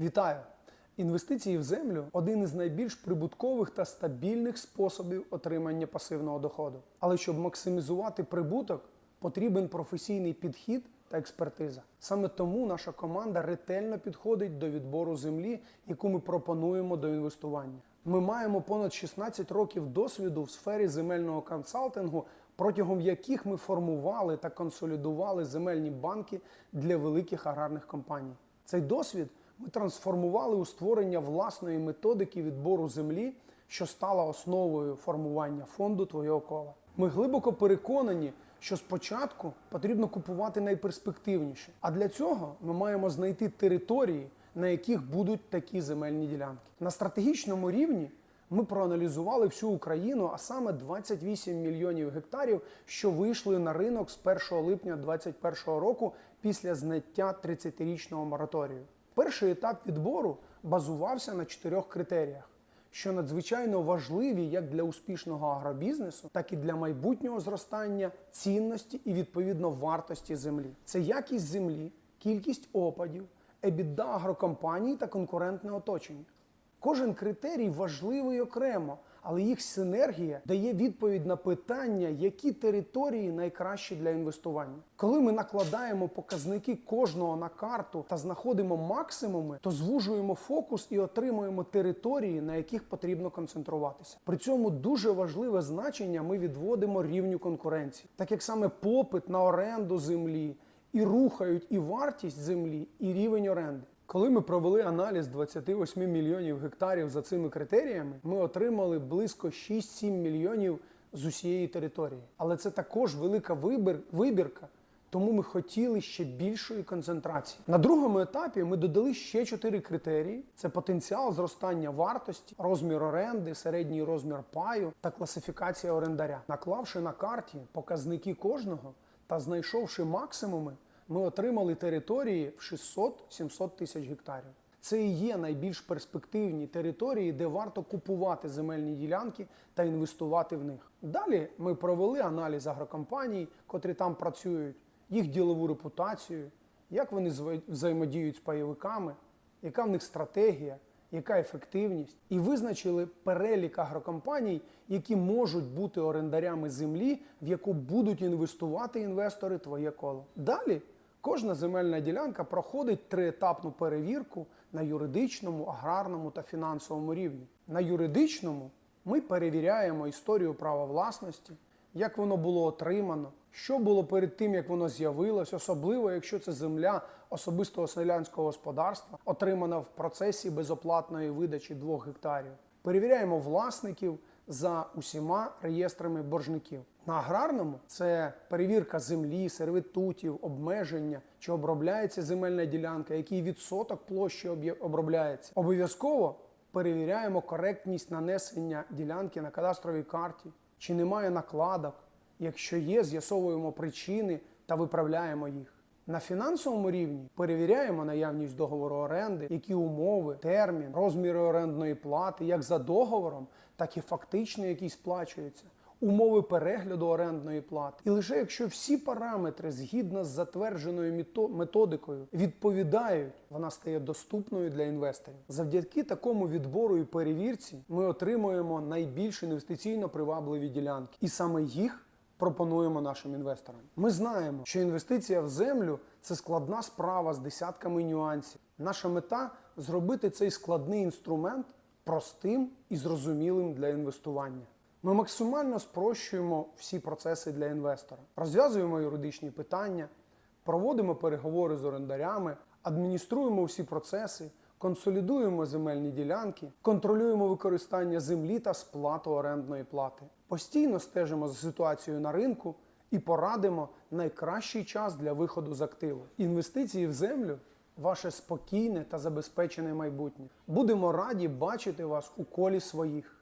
Вітаю! Інвестиції в землю один із найбільш прибуткових та стабільних способів отримання пасивного доходу. Але щоб максимізувати прибуток, потрібен професійний підхід та експертиза. Саме тому наша команда ретельно підходить до відбору землі, яку ми пропонуємо до інвестування. Ми маємо понад 16 років досвіду в сфері земельного консалтингу, протягом яких ми формували та консолідували земельні банки для великих аграрних компаній. Цей досвід ми трансформували у створення власної методики відбору землі, що стала основою формування фонду твого кола. Ми глибоко переконані, що спочатку потрібно купувати найперспективніше. А для цього ми маємо знайти території, на яких будуть такі земельні ділянки. На стратегічному рівні ми проаналізували всю Україну, а саме 28 мільйонів гектарів, що вийшли на ринок з 1 липня 2021 року після зняття 30-річного мораторію. Перший етап відбору базувався на чотирьох критеріях, що надзвичайно важливі як для успішного агробізнесу, так і для майбутнього зростання цінності і відповідно вартості землі. Це якість землі, кількість опадів, EBITDA агрокомпаній та конкурентне оточення. Кожен критерій важливий окремо, але їх синергія дає відповідь на питання, які території найкращі для інвестування. Коли ми накладаємо показники кожного на карту та знаходимо максимуми, то звужуємо фокус і отримуємо території, на яких потрібно концентруватися. При цьому дуже важливе значення ми відводимо рівню конкуренції, так як саме попит на оренду землі і рухають і вартість землі, і рівень оренди. Коли ми провели аналіз 28 мільйонів гектарів за цими критеріями, ми отримали близько 6-7 мільйонів з усієї території. Але це також велика вибір, вибірка, тому ми хотіли ще більшої концентрації. На другому етапі ми додали ще 4 критерії: це потенціал зростання вартості, розмір оренди, середній розмір паю та класифікація орендаря. Наклавши на карті показники кожного та знайшовши максимуми, ми отримали території в 600-700 тисяч гектарів. Це і є найбільш перспективні території, де варто купувати земельні ділянки та інвестувати в них. Далі ми провели аналіз агрокомпаній, котрі там працюють, їх ділову репутацію, як вони взаємодіють з пайовиками, яка в них стратегія, яка ефективність, і визначили перелік агрокомпаній, які можуть бути орендарями землі, в яку будуть інвестувати інвестори твоє коло. Далі кожна земельна ділянка проходить триетапну перевірку на юридичному, аграрному та фінансовому рівні. На юридичному ми перевіряємо історію права власності, як воно було отримано, що було перед тим, як воно з'явилось, особливо якщо це земля особистого селянського господарства, отримана в процесі безоплатної видачі 2 гектарів. Перевіряємо власників за усіма реєстрами боржників. На аграрному це перевірка землі, сервітутів, обмеження, чи обробляється земельна ділянка, який відсоток площі обробляється. Обов'язково перевіряємо коректність нанесення ділянки на кадастровій карті, чи немає накладок. Якщо є, з'ясовуємо причини та виправляємо їх. На фінансовому рівні перевіряємо наявність договору оренди, які умови, термін, розміри орендної плати, як за договором, так і фактично, який сплачується, умови перегляду орендної плати. І лише якщо всі параметри згідно з затвердженою методикою відповідають, вона стає доступною для інвесторів. Завдяки такому відбору і перевірці ми отримуємо найбільш інвестиційно привабливі ділянки, і саме їх пропонуємо нашим інвесторам. Ми знаємо, що інвестиція в землю це складна справа з десятками нюансів. Наша мета зробити цей складний інструмент простим і зрозумілим для інвестування. Ми максимально спрощуємо всі процеси для інвестора, розв'язуємо юридичні питання, проводимо переговори з орендарями, адмініструємо всі процеси, консолідуємо земельні ділянки, контролюємо використання землі та сплату орендної плати. Постійно стежимо за ситуацією на ринку і порадимо найкращий час для виходу з активу. Інвестиції в землю ваше спокійне та забезпечене майбутнє. Будемо раді бачити вас у колі своїх.